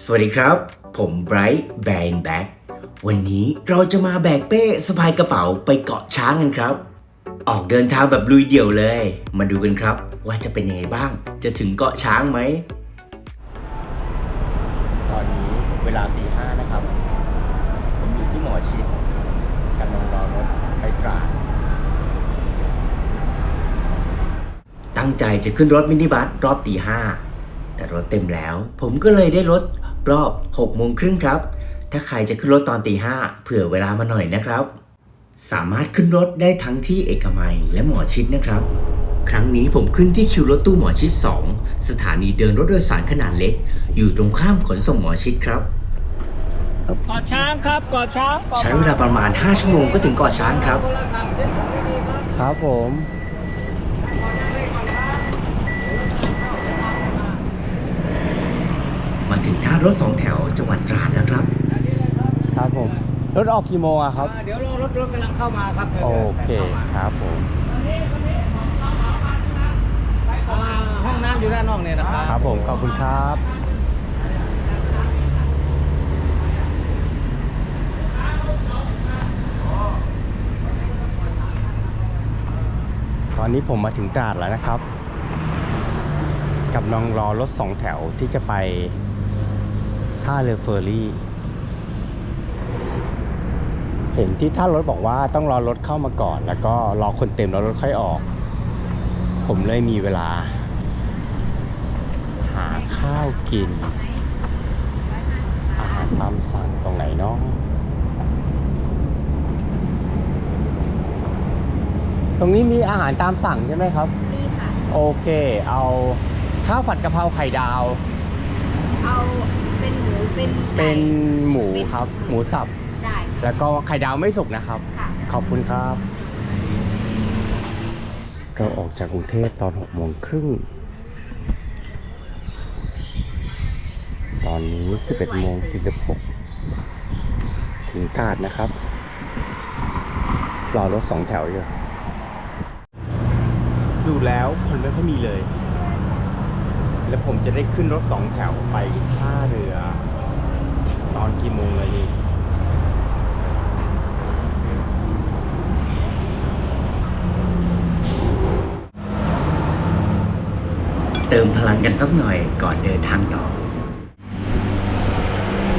สวัสดีครับ ผมไบรท์แบนแบ็กวันนี้เราจะมาแบกเป้สะพายกระเป๋าไปเกาะช้างกันครับ ออกเดินทางแบบลุยเดี่ยวเลย มาดูกันครับ ว่าจะเป็นยังไงบ้าง จะถึงเกาะช้างไหม ตอนนี้เวลาตีห้านะครับ ผมอยู่ที่หมอชิดกำลังรอรถไปตราดตั้งใจจะขึ้นรถมินิบัสรอบตีห้า แต่รถเต็มแล้ว ผมก็เลยได้รถรอบ6โมงครึ่งครับ ถ้าใครจะขึ้นรถตอนตีห้าเผื่อเวลามาหน่อยนะครับ สามารถขึ้นรถได้ทั้งที่เอกมัยและหมอชิดนะครับ ครั้งนี้ผมขึ้นที่คิวรถตู้หมอชิด 2 สถานีเดินรถโดยสารขนาดเล็ก อยู่ตรงข้ามขนส่งหมอชิดครับเกาะช้างครับเกาะช้างใช้เวลาประมาณ 5 ชั่วโมงก็ถึงเกาะช้างครับ ครับผม มาถึงท่ารถสองแถวจังหวัดตราดแล้วครับ ครับผม รถออกกี่โมงอะครับ เดี๋ยวรอรถรถกำลังเข้ามาครับโอเคครับผมอ่าห้องน้ำอยู่ด้านนอกเนี่ยนะครับ ครับผมขอบคุณครับตอนนี้ผมมาถึงตราดแล้วนะครับกำลังรอรถสองแถวที่จะไป ท่าเรือเฟอร์รี่ เห็นที่ท่ารถบอกว่าต้องรอรถเข้ามาก่อน แล้วก็รอคนเต็มแล้วรถค่อยออก ผมเลยมีเวลา หาข้าวกิน อาหารตามสั่งตรงไหนเนาะตรงนี้มีอาหารตามสั่งใช่ไหมครับ นี่ค่ะ โอเค เอาข้าวผัดกะเพราไข่ดาว เอา เป็นหมูเป็นไก่เป็นหมูเป็นครับ หมูสับ ได้แล้วก็ไข่ดาวไม่สุกนะครับ ค่ะ ขอบคุณครับ เราออกจากกรุงเทพตอน6โมงครึ่ง ตอนนี้ 11โมง46 ถึงตราดนะครับ รอรถสองแถวอยู่ ดูแล้วคนไม่ค่อยมีเลย แล้วผมจะได้ขึ้นรถสองแถวไปท่าเรือต อนกี่โมงเลยนี่เติมพลังกันสักหน่อยก่อนเดินทางต่อ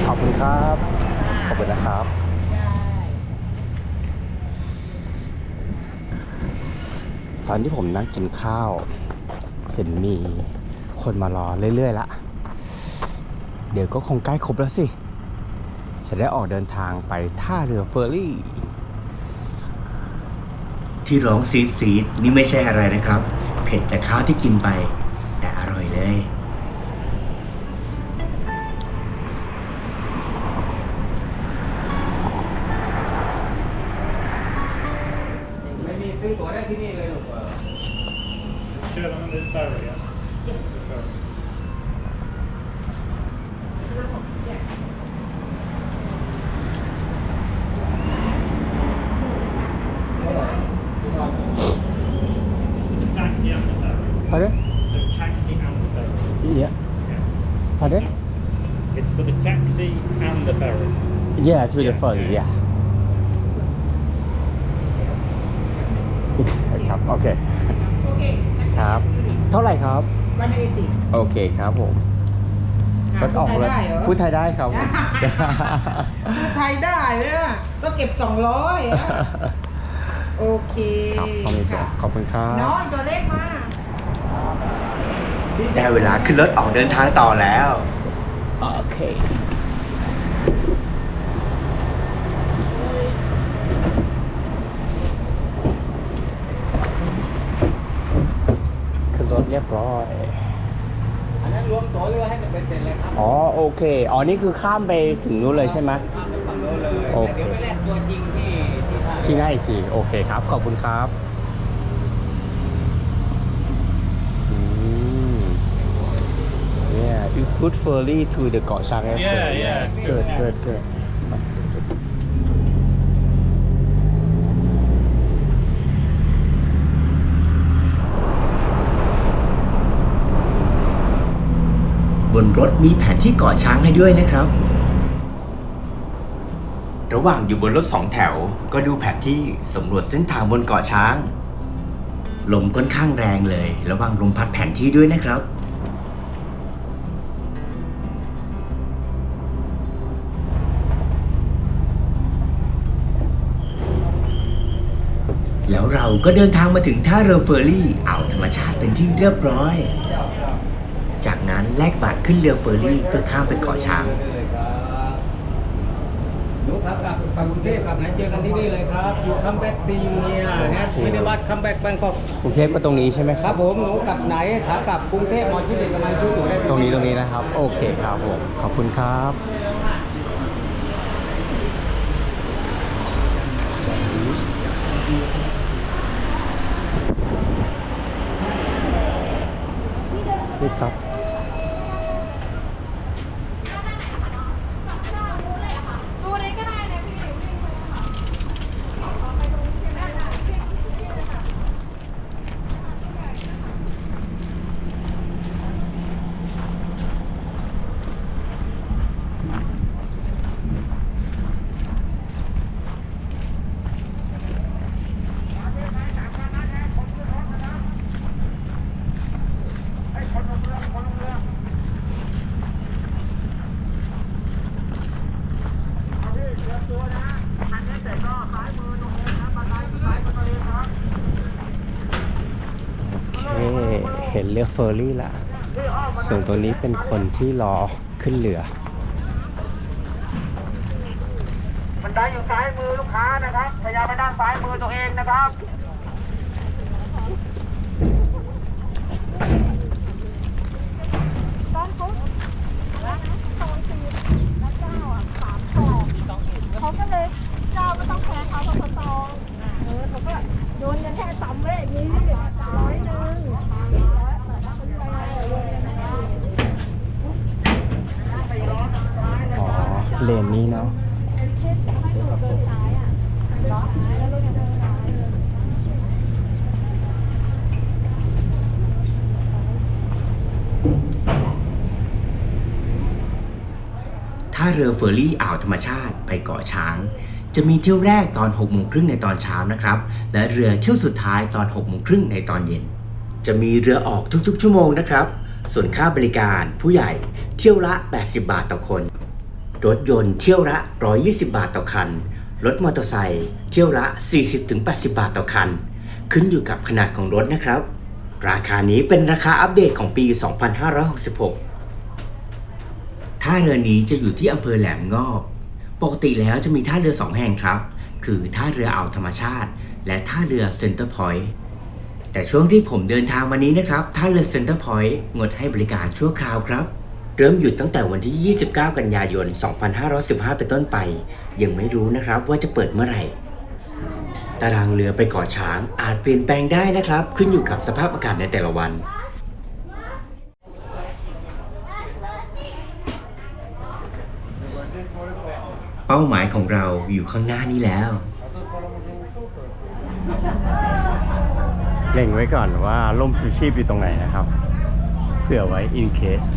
ขอบคุณครับ ขอบคุณนะครับ ตอนที่ผมนั่งกินข้าว เห็นมีคนมารอเรื่อยๆละ เดี๋ยวก็คงใกล้ครบแล้วสิ จะได้ออกเดินทางไปท่าเรือเฟอร์รี่ ที่ร้องซีดซีดนี่ไม่ใช่อะไรนะครับ เผ็ดจากข้าวที่กินไป แต่อร่อยเลย ไม่มีซื้อตั๋วได้ที่นี่เลยลูกเออ Kör de med ferry, ja. Ferry. เป็น taxi and the ferry. Pardon? So taxi and the ferry. Yeah. Yeah. Pardon? It's for the taxi and the ferry. Yeah to the Yeah, ferry yeah. yeah ครับ โอเค โอเคครับ เท่าไหร่ครับ วันเอทีโอเคครับผมรถออกเลยพูดไทยได้ครับผมพูดไทยได้เนี่ยก็เก็บสองร้อยโอเคครับขอบคุณครับขอบคุณครับน้อยตัวเล็กมากได้เวลาขึ้นรถออกเดินทางต่อแล้ว โอเค ขึ้นรถเรียบร้อย อันนั้นรวมตั๋วเรือให้เป็นเสร็จเลยครับ อ๋อ โอ เค อ๋อ นี่คือข้ามไปถึงนู้นเลยใช่ไหมข้ามไปฝั่งโน้นเลยโอเคแต่เดี๋ยวไปแลกตัวจริงที่ที่ท่าที่หน้าอีกที โอเคครับ ขอบคุณครับอืม Yeah you could ferry to the เกาะช้าง Yeah, yeah. Good good good บนรถมีแผนที่เกาะช้างให้ด้วยนะครับ ระหว่างอยู่บนรถสองแถว ก็ดูแผนที่สำรวจเส้นทางบนเกาะช้าง ลมค่อนข้างแรงเลย ระวังลมพัดแผนที่ด้วยนะครับแล้วเราก็เดินทางมาถึงท่าเรือเฟอร์รี่ อ่าวธรรมชาติเป็นที่เรียบร้อย จากนั้นแลกบัตรขึ้นเรือเฟอร์รี่เพื่อข้ามไปเกาะช้างหนูครับกลับกลับกรุงเทพกลับไหนเจอกันที่นี่เลยครับอยู่คัมแบ็กซียูเนียแฮชมินิบัสคัมแบ็กแบงคอกกรุงเทพก็ตรงนี้ใช่ไหมคครัรับบผมหนูกลับไหนขากลับกรุงเทพมอชิดเอกมัยซื้อตั๋วได้ตรงนี้ตรงนี้นะครับ โอเคครับผมขอบคุณครับ นี่ครับ ดูนี้ก็ได้นะพี่ เอ๊ะ เห็นเรือเฟอร์รี่ละ ส่วนตัวนี้เป็นคนที่รอขึ้นเรือบันไดอยู่ซ้ายมือลูกค้านะครับ พยายามไปด้านซ้ายมือตัวเองนะครับตอนเขาแล้วตอนสี่แล้วเจ้าอะสามสองเขาก็เลยเจ้าก็ต้องแพ้เขาเพราะเขาตองเออเขาก็โดนกันแค่ต่ำเลยอย่างนี้ร้อยหนึ่งร้อยแต่ถ้าเขาไปเลย อ๋อ เลนนี้เนาะถ้าเรือเฟอร์รี่อ่าวธรรมชาติไปเกาะช้าง จะมีเที่ยวแรกตอน 6 โมงครึ่งในตอนเช้านะครับ และเรือเที่ยวสุดท้ายตอน 6 โมงครึ่งในตอนเย็น จะมีเรือออกทุกๆ ชั่วโมงนะครับ ส่วนค่าบริการผู้ใหญ่เที่ยวละ 80 บาทต่อคน รถยนต์เที่ยวละ 120 บาทต่อคัน รถมอเตอร์ไซค์เที่ยวละ 40-80 บาทต่อคัน ขึ้นอยู่กับขนาดของรถนะครับ ราคานี้เป็นราคาอัปเดตของปี 2566 ท่าเรือนี้จะอยู่ที่อำเภอแหลมงอบ ปกติแล้วจะมีท่าเรือสองแห่งครับ คือท่าเรืออ่าวธรรมชาติ และท่าเรือเซ็นเตอร์พอยต์แต่ช่วงที่ผมเดินทางมานี้นะครับ ท่าเรือเซ็นเตอร์พอยต์งดให้บริการชั่วคราวครับ เริ่มหยุดตั้งแต่วันที่ 29 กันยายน 2515 เป็นต้นไป ยังไม่รู้นะครับว่าจะเปิดเมื่อไหร่ ตารางเรือไปเกาะช้างอาจเปลี่ยนแปลงได้นะครับ ขึ้นอยู่กับสภาพอากาศในแต่ละวัน เป้าหมายของเราอยู่ข้างหน้านี้แล้ว เล็งไว้ก่อนว่าร่มชูชีพอยู่ตรงไหนนะครับ เผื่อไว้ in case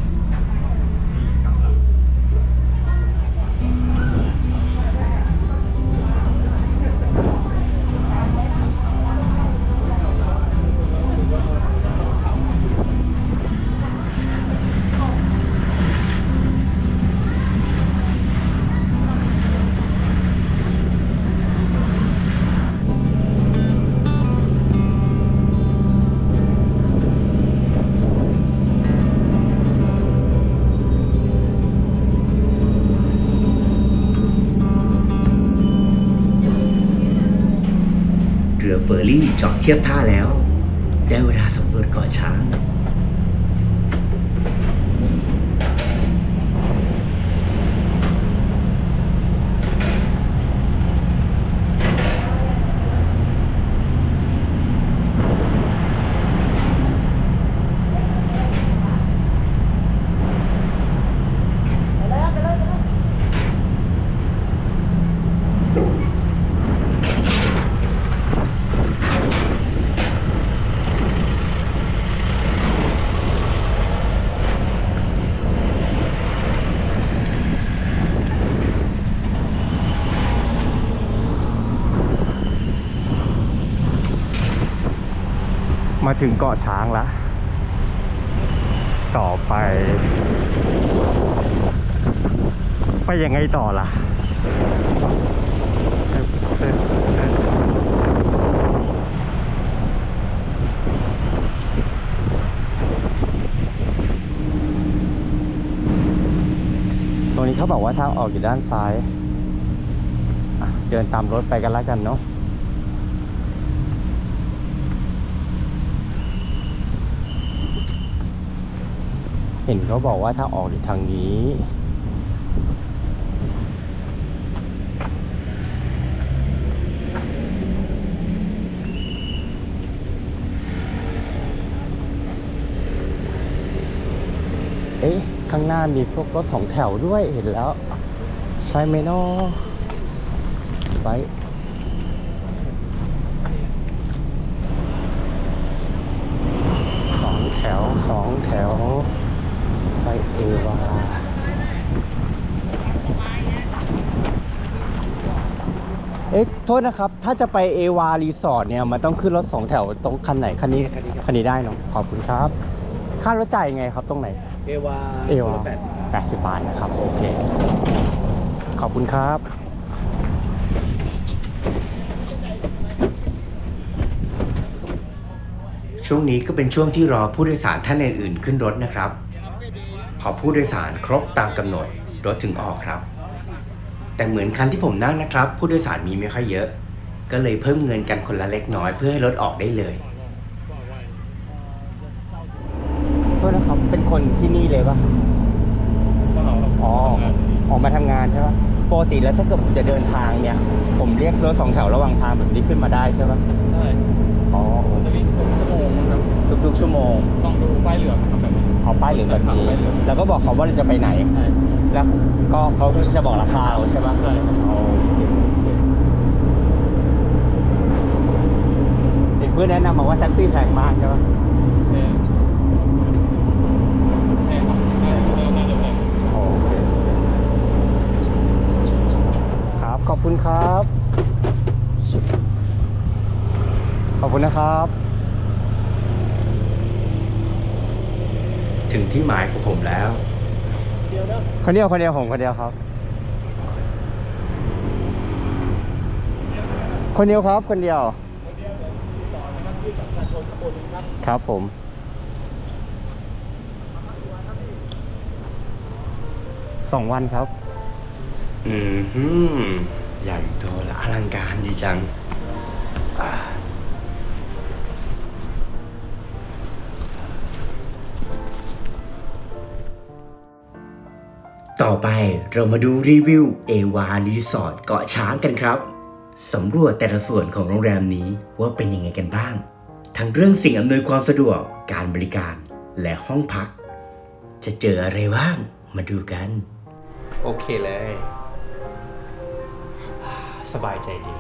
เรือเฟอร์รี่จอดเทียบท่าแล้ว ได้เวลาสำรวจเกาะช้าง ถึงเกาะช้างแล้วต่อไป ไปยังไงต่อล่ะตรงนี้เขาบอกว่าทางออกอยู่ด้านซ้าย เดินตามรถไปกันแล้วกันเนาะ เห็นเขาบอกว่าถ้าออกอยู่ทางนี้ เอ๊ะ ข้างหน้ามีพวกรถสองแถวด้วยเห็นแล้ว ใช่ไหมเนาะไปสองแถวสองแถว ไปเอวา เอ๊ะ โทษนะครับ ถ้าจะไปเอวารีสอร์ทเนี่ย มันต้องขึ้นรถสองแถวตรงคันไหน คันนี้ คันนี้ได้เนาะขอบคุณครับ ค่ารถจ่ายยังไงครับตรงไหน เอวาเอวาแปดสิบบาทนะครับ โอเค ขอบคุณครับ ช่วงนี้ก็เป็นช่วงที่รอผู้โดยสารท่านอื่นๆขึ้นรถนะครับ พอผู้โดยสารครบตามกำหนดรถถึงออกครับ แต่เหมือนคันที่ผมนั่งนะครับ ผู้โดยสารมีไม่ค่อยเยอะ ก็เลยเพิ่มเงินกันคนละเล็กน้อยเพื่อให้รถออกได้เลยโทษนะครับเป็นคนที่นี่เลยปะอ๋อออกมาทำงานใช่ปะปกติแล้วถ้าเกิดผมจะเดินทางเนี่ย ผมเรียกรถสองแถวระหว่างทางแบบนี้ขึ้นมาได้ใช่ปะใช่อ๋อจะวิ่งทุกชั่วโมงนะครับทุกๆชั่วโมงต้องดูป้ายเหลืองนะครับแบบนี้ เอาป้ายเหลืองแบบนี้ป้ายเหลืองแล้วก็บอกเขาว่าเราจะไปไหนใช่แล้วก็เขาจะบอกราคาเราใช่ปะใช่โอเคโอเคเห็นเพื่อนแนะนำมาว่าแท็กซี่แพงมากใช่ปะแพงแพงครับแพงแพงน่าจะแพงโอเคครับขอบคุณครับ ขอบคุณนะครับ ถึงที่หมายของผมแล้ว คนเดียวคนเดียวผมคนเดียวครับ คนเดียวครับคนเดียว ครับผม สองวันครับ อืมฮึมใหญ่โตและอลังการดีจัง ต่อไปเรามาดูรีวิวเอวารีสอร์ทเกาะช้างกันครับ สำรวจแต่ละส่วนของโรงแรมนี้ว่าเป็นยังไงกันบ้าง ทั้งเรื่องสิ่งอำนวยความสะดวก การบริการ และห้องพัก จะเจออะไรบ้าง มาดูกัน โอเคเลย สบายใจดี